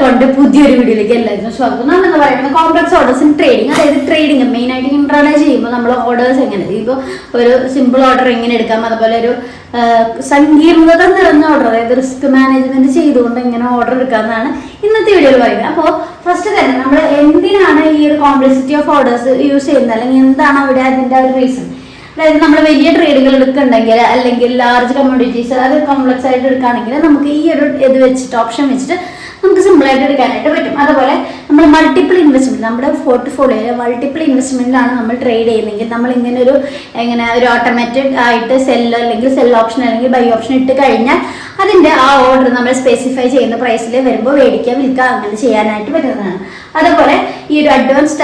കൊണ്ട് പുതിയൊരു വീഡിയോയിലേക്ക് എല്ലാവർക്കും സ്വാഗതം. നമ്മൾ പറയുന്നത് കോംപ്ലക്സ് ഓർഡേഴ്സ് ഇൻ ട്രേഡിങ് അതായത് ട്രേഡിംഗ് മെയിൻ ആയിട്ട് ഇൻട്രാഡേ ചെയ്യുമ്പോൾ നമ്മൾ ഓർഡേഴ്സ് എങ്ങനെ? ഇപ്പോൾ ഒരു സിമ്പിൾ ഓർഡർ എങ്ങനെ എടുക്കാം? അതുപോലെ ഒരു സങ്കീർണത നിറഞ്ഞ ഓർഡർ അതായത് റിസ്ക് മാനേജ്മെന്റ് ചെയ്തുകൊണ്ട് എങ്ങനെ ഓർഡർ എടുക്കാമെന്നാണ് ഇന്നത്തെ വീഡിയോയിൽ പറയുന്നത്. അപ്പോൾ ഫസ്റ്റ് തന്നെ നമ്മൾ എന്തിനാണ് ഈ ഒരു കോംപ്ലക്സിറ്റി ഓഫ് ഓർഡേഴ്സ് യൂസ് ചെയ്യുന്നത്? അല്ലെങ്കിൽ എന്താണ് അവിടെ അതിന്റെ ഒരു റീസൺ അതായത് നമ്മൾ വലിയ ട്രേഡുകൾ എടുക്കുന്നുണ്ടെങ്കിൽ അല്ലെങ്കിൽ ലാർജ് കമ്മ്യൂണിറ്റീസ് അത് കോംപ്ലക്സ് ആയിട്ട് എടുക്കുകയാണെങ്കിൽ നമുക്ക് ഈ ഒരു ഇത് വെച്ചിട്ട് ഓപ്ഷൻ വെച്ചിട്ട് നമുക്ക് സിമ്പിളായിട്ട് എടുക്കാനായിട്ട് പറ്റും. അതുപോലെ നമ്മൾ മൾട്ടിപ്പിൾ ഇൻവെസ്റ്റ്മെന്റ് നമ്മുടെ പോർട്ട്ഫോളിയോയിൽ മൾട്ടിപ്പിൾ ഇൻവെസ്റ്റ്മെന്റിലാണ് നമ്മൾ ട്രേഡ് ചെയ്യുന്നതെങ്കിൽ നമ്മൾ ഇങ്ങനെ ഒരു എങ്ങനെ ഒരു ഓട്ടോമാറ്റഡ് ആയിട്ട് സെല്ല് അല്ലെങ്കിൽ സെൽ ഓപ്ഷൻ അല്ലെങ്കിൽ ബൈ ഓപ്ഷൻ ഇട്ട് കഴിഞ്ഞാൽ അതിന്റെ ആ ഓർഡർ നമ്മൾ സ്പെസിഫൈ ചെയ്യുന്ന പ്രൈസിൽ വരുമ്പോൾ മേടിക്കുക വിൽക്കുക അങ്ങനെ ചെയ്യാനായിട്ട് പറ്റുന്നതാണ്. അതുപോലെ ഈ ഒരു അഡ്വാൻസ്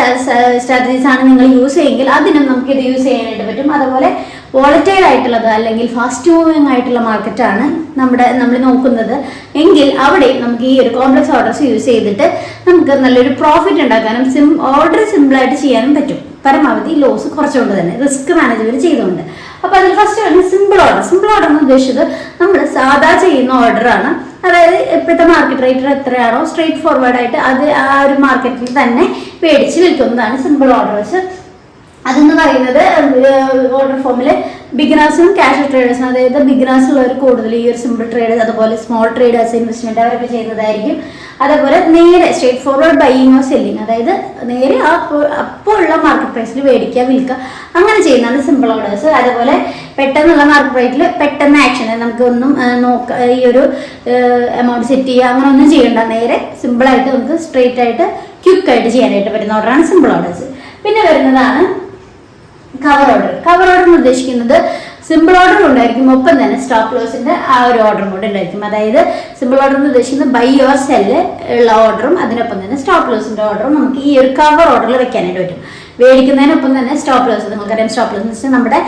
സ്ട്രാറ്റജീസ് ആണ് നിങ്ങൾ യൂസ് ചെയ്യുമെങ്കിൽ അതിനും നമുക്ക് ഇത് യൂസ് ചെയ്യാനായിട്ട് പറ്റും. അതുപോലെ വോളറ്റൈൽ ആയിട്ടുള്ളത് അല്ലെങ്കിൽ ഫാസ്റ്റ് മൂവിങ് ആയിട്ടുള്ള മാർക്കറ്റാണ് നമ്മുടെ നമ്മൾ നോക്കുന്നത്. എങ്കിൽ അവിടെ നമുക്ക് ഈ ഒരു കോംപ്ലക്സ് ഓർഡേഴ്സ് യൂസ് ചെയ്തിട്ട് നമുക്ക് നല്ലൊരു പ്രോഫിറ്റ് ഉണ്ടാക്കാനും സിം ഓർഡർ സിമ്പിളായിട്ട് ചെയ്യാനും പറ്റും. പരമാവധി ലോസ് കുറച്ചുകൊണ്ട് തന്നെ റിസ്ക് മാനേജ്മെന്റ് ചെയ്തുകൊണ്ട്. അപ്പോൾ അതിൽ ഫസ്റ്റ് ആണ് സിമ്പിൾ ഓർഡർ സിമ്പിൾ ഓർഡർ എന്ന് ഉദ്ദേശിച്ചത് സാധാ ചെയ്യുന്ന ഓർഡറാണ്. അതായത് ഇപ്പോഴത്തെ മാർക്കറ്റ് റേറ്റ് എത്രയാണോ സ്ട്രേറ്റ് ഫോർവേഡ് ആയിട്ട് അത് ആ ഒരു മാർക്കറ്റിൽ തന്നെ മേടിച്ച് വിൽക്കുന്നതാണ് സിമ്പിൾ ഓർഡേഴ്സ് അതെന്ന് പറയുന്നത് ഓർഡർ ഫോമിൽ ബിഗിനേഴ്സും ക്യാഷ് ട്രേഡേഴ്സും അതായത് ബിഗിനേഴ്സ് ഉള്ളവർ കൂടുതൽ ഈ ഒരു സിമ്പിൾ ട്രേഡേഴ്സ് അതുപോലെ സ്മോൾ ട്രേഡേഴ്സ് ഇൻവെസ്റ്റ്മെന്റ് അവരൊക്കെ ചെയ്യുന്നതായിരിക്കും. അതേപോലെ നേരെ സ്ട്രേറ്റ് ഫോർവേഡ് ബൈയിങ്ങോ സെല്ലിങ് അതായത് നേരെ ആ അപ്പോൾ ഉള്ള മാർക്കറ്റ് പ്രൈസിൽ മേടിക്കുക വിൽക്കുക അങ്ങനെ ചെയ്യുന്നതാണ് സിമ്പിൾ ഓർഡേഴ്സ് അതേപോലെ പെട്ടെന്നുള്ള മാർക്കറ്റ് പെട്ടെന്ന് ആക്ഷൻ നമുക്ക് ഒന്നും നോക്ക ഈ ഒരു എമൗണ്ട് സെറ്റ് ചെയ്യുക അങ്ങനെ ഒന്നും ചെയ്യണ്ട. നേരെ സിമ്പിളായിട്ട് നമുക്ക് സ്ട്രേറ്റ് ആയിട്ട് ക്വിക്ക് ആയിട്ട് ചെയ്യാനായിട്ട് പറ്റുന്ന ഓർഡറാണ് സിമ്പിൾ ഓർഡേഴ്സ് പിന്നെ വരുന്നതാണ് കവർ ഓർഡർ കവർ ഓർഡർ എന്ന് ഉദ്ദേശിക്കുന്നത് സിമ്പിൾ ഓർഡർ ഉണ്ടായിരിക്കും ഒപ്പം തന്നെ സ്റ്റോപ്പ് ലോസിന്റെ ആ ഒരു ഓർഡറും കൂടെ ഉണ്ടായിരിക്കും അതായത് സിമ്പിൾ ഓർഡർ എന്ന് ഉദ്ദേശിക്കുന്നത് ബൈ യുവർ സെല്ല് ഉള്ള ഓർഡറും അതിനൊപ്പം തന്നെ സ്റ്റോപ്പ് ലോസിന്റെ ഓർഡറും നമുക്ക് ഈ ഒരു കവർ ഓർഡറിൽ വെക്കാനായിട്ട് പറ്റും. മേടിക്കുന്നതിനൊപ്പം തന്നെ സ്റ്റോപ്പ് ലോസ് നിങ്ങൾക്കറിയാം സ്റ്റോപ്പ് ലോസ് എന്ന് വെച്ചാൽ നമ്മുടെ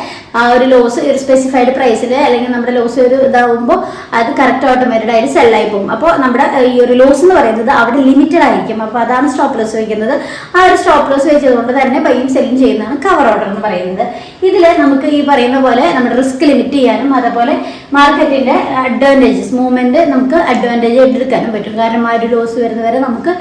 ആ ഒരു ലോസ് ഒരു സ്പെസിഫൈഡ് പ്രൈസിൽ അല്ലെങ്കിൽ നമ്മുടെ ലോസ് ഒരു ഇതാവുമ്പോൾ അത് കറക്റ്റ് ഓട്ടോമാറ്റഡ് ആയിട്ട് സെല്ലായി പോകും. അപ്പോൾ നമ്മുടെ ഈ ഒരു ലോസ് എന്ന് പറയുന്നത് അവിടെ ലിമിറ്റഡ് ആയിരിക്കും. അപ്പോൾ അതാണ് സ്റ്റോപ്പ് ലോസ് വയ്ക്കുന്നത് ആ ഒരു സ്റ്റോപ്പ് ലോസ് വെച്ചതുകൊണ്ട് തന്നെ ബൈയും സെല്ലും ചെയ്യുന്നതാണ് കവർ ഓർഡർ എന്ന് പറയുന്നത്. ഇതിൽ നമുക്ക് ഈ പറയുന്ന പോലെ നമ്മുടെ റിസ്ക് ലിമിറ്റ് ചെയ്യാനും അതേപോലെ മാർക്കറ്റിന്റെ അഡ്വാന്റേജസ് മൂവ്മെന്റ് നമുക്ക് അഡ്വാന്റേജ് എടുക്കാനും പറ്റും. കാരണം ആ ഒരു ലോസ് വരുന്നവരെ നമുക്ക്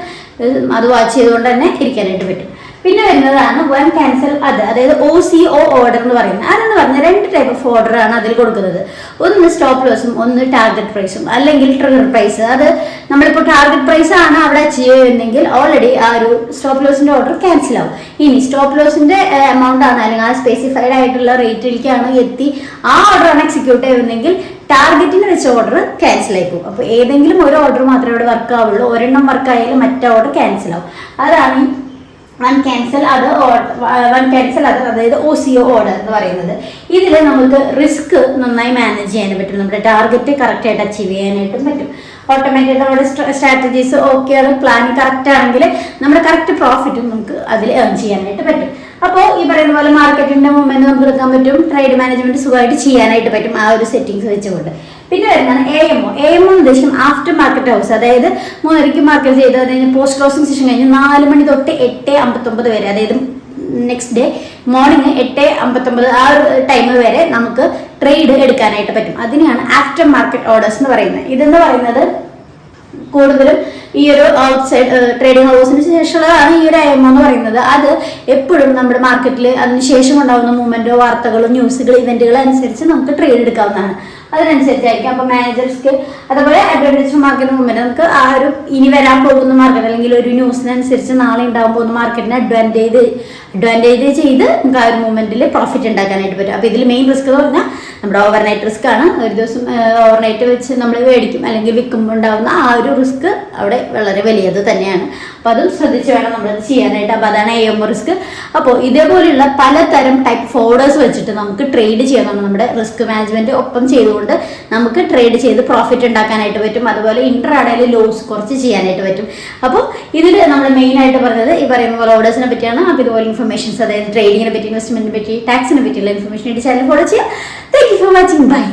അത് വാച്ച് ചെയ്തുകൊണ്ട് തന്നെ ഇരിക്കാനായിട്ട് പറ്റും. പിന്നെ വരുന്നതാണ് വൺ ക്യാൻസൽ അത് അതായത് ഒ സി ഒ ഓർഡർ എന്ന് പറയുന്നത്. അതെന്ന് പറഞ്ഞാൽ രണ്ട് ടൈപ്പ് ഓഫ് ഓർഡർ ആണ് അതിൽ കൊടുക്കുന്നത്. ഒന്ന് സ്റ്റോപ്പ് ലോസും ഒന്ന് ടാർഗറ്റ് പ്രൈസും അല്ലെങ്കിൽ ട്രിഗർ പ്രൈസ് അത് നമ്മളിപ്പോൾ ടാർഗറ്റ് പ്രൈസ് ആണ് അവിടെ അച്ചീവ് ചെയ്യുന്നതെങ്കിൽ ഓൾറെഡി ആ ഒരു സ്റ്റോപ്പ് ലോസിന്റെ ഓർഡർ ക്യാൻസൽ ആവും. ഇനി സ്റ്റോപ്പ് ലോസിന്റെ എമൗണ്ട് ആണ് അല്ലെങ്കിൽ ആ സ്പെസിഫൈഡ് ആയിട്ടുള്ള റേറ്റിലേക്കാണ് എത്തി ആ ഓർഡർ ആണ് എക്സിക്യൂട്ട് ചെയ്യുന്നതെങ്കിൽ ടാർഗറ്റിന് വെച്ച ഓർഡർ ക്യാൻസൽ ആയി പോകും. അപ്പോൾ ഏതെങ്കിലും ഒരു ഓർഡർ മാത്രമേ ഇവിടെ വർക്ക് ആവുള്ളൂ. ഒരെണ്ണം വർക്ക് ആയാലും മറ്റേ ഓർഡർ ക്യാൻസൽ ആവും. അതാണ് വൺ ക്യാൻസൽ അത് വൺ ക്യാൻസൽ അത് അതായത് ഒ സി ഒ ഓർഡർ എന്ന് പറയുന്നത്. ഇതിൽ നമുക്ക് റിസ്ക് നന്നായി മാനേജ് ചെയ്യാൻ പറ്റും. നമ്മുടെ ടാർഗറ്റ് കറക്റ്റായിട്ട് അച്ചീവ് ചെയ്യാനായിട്ടും പറ്റും. ഓട്ടോമാറ്റിക് നമ്മുടെ സ്ട്രാറ്റജീസ് ഓക്കെയാണ് പ്ലാൻ കറക്റ്റ് ആണെങ്കിൽ നമ്മുടെ കറക്റ്റ് പ്രോഫിറ്റും നമുക്ക് അതിൽ ഏൺ ചെയ്യാനായിട്ട് പറ്റും. അപ്പോൾ ഈ പറയുന്ന പോലെ മാർക്കറ്റിന്റെ മൂവ്മെന്റ് നമുക്ക് എടുക്കാൻ പറ്റും ട്രേഡ് മാനേജ്മെന്റ് സുഖമായിട്ട് ചെയ്യാനായിട്ട് പറ്റും ആ ഒരു സെറ്റിംഗ്സ് വെച്ചുകൊണ്ട്. പിന്നെ വരുന്നതാണ് A M O A M O ഉദ്ദേശം ആഫ്റ്റർ മാർക്കറ്റ് ഹൗസ് അതായത് മൂന്നരയ്ക്ക് മാർക്കറ്റ് ചെയ്ത് അതായത് പോസ്റ്റ് ക്ലോസിംഗ് സെഷൻ കഴിഞ്ഞ് നാല് മണി തൊട്ട് എട്ട് അമ്പത്തൊമ്പത് വരെ അതായത് നെക്സ്റ്റ് ഡേ മോർണിംഗ് എട്ട് അമ്പത്തൊമ്പത് ആ ഒരു ടൈം വരെ നമുക്ക് ട്രേഡ് എടുക്കാനായിട്ട് പറ്റും. അതിനെയാണ് ആഫ്റ്റർ മാർക്കറ്റ് ഓർഡേഴ്സ് എന്ന് പറയുന്നത്. ഇതെന്ന് പറയുന്നത്? കൂടുതലും ഈ ഒരു ഔട്ട് സൈഡ് ട്രേഡിംഗ് ഹൗസിന് ശേഷമുള്ളതാണ് ഈ ഒരു എം എന്ന് പറയുന്നത്. അത് എപ്പോഴും നമ്മുടെ മാർക്കറ്റിൽ അതിന് ശേഷം ഉണ്ടാകുന്ന മൂവ്മെന്റോ വാർത്തകളോ ന്യൂസുകൾ ഇവന്റുകൾ അനുസരിച്ച് നമുക്ക് ട്രേഡ് എടുക്കാവുന്നതാണ്. അതിനനുസരിച്ചായിരിക്കും. അപ്പോൾ മാനേജേഴ്സ്ക്ക് അതേപോലെ അഡ്വാന്റേജ് മാർക്കറ്റ് മൂവ്മെന്റ് നമുക്ക് ആ ഒരു ഇനി വരാൻ പോകുന്ന മാർക്കറ്റ് അല്ലെങ്കിൽ ഒരു ന്യൂസിനനുസരിച്ച് നാളെ ഉണ്ടാകാൻ പോകുന്ന മാർക്കറ്റിനെ അഡ്വാന്റേജ് അഡ്വാന്റേജ് ചെയ്ത് നമുക്ക് ആ ഒരു മൂവ്മെന്റിൽ പ്രോഫിറ്റ് ഉണ്ടാക്കാനായിട്ട് പറ്റും. അപ്പോൾ ഇതിൽ മെയിൻ റിസ്ക് എന്ന് പറഞ്ഞാൽ നമ്മുടെ ഓവർനൈറ്റ് റിസ്ക് ആണ്. ഒരു ദിവസം ഓവർനൈറ്റ് വെച്ച് നമ്മൾ മേടിക്കും. അല്ലെങ്കിൽ വിൽക്കുമ്പോൾ ഉണ്ടാകുന്ന ആ ഒരു റിസ്ക് അവിടെ വളരെ വലിയത് തന്നെയാണ്. അപ്പോൾ അതും ശ്രദ്ധിച്ച് വേണം നമ്മളത് ചെയ്യാനായിട്ട്. അപ്പോൾ അതാണ് എ എം റിസ്ക് അപ്പോൾ ഇതേപോലെയുള്ള പലതരം ടൈപ്പ് ഫോർഡേഴ്സ് വെച്ചിട്ട് നമുക്ക് ട്രേഡ് ചെയ്യാനാണ് നമ്മുടെ റിസ്ക് മാനേജ്മെന്റ് ഒപ്പം ചെയ്തുകൊണ്ട് നമുക്ക് ട്രേഡ് ചെയ്ത് പ്രോഫിറ്റ് ഉണ്ടാക്കാനായിട്ട് പറ്റും. അതുപോലെ ഇന്റർ ആടയിൽ ലോസ് കുറച്ച് ചെയ്യാനായിട്ട് പറ്റും. അപ്പോൾ ഇതിൽ നമ്മൾ മെയിൻ ആയിട്ട് പറഞ്ഞത് ഈ പറയുന്ന പോലെ ഓർഡേഴ്സിനെ പറ്റിയാണ്. അപ്പോൾ ഇതുപോലെ ഇൻഫർമേഷൻസ് അതായത് ട്രേഡിങ്ങിനെ പറ്റി ഇൻവെസ്റ്റ്മെന്റിനെ പറ്റി ടാക്സിനെ പറ്റിയുള്ള ഇൻഫർമേഷൻ ആയിട്ട് ചാനൽ ഫോളോ ചെയ്യാം thank you for watching bye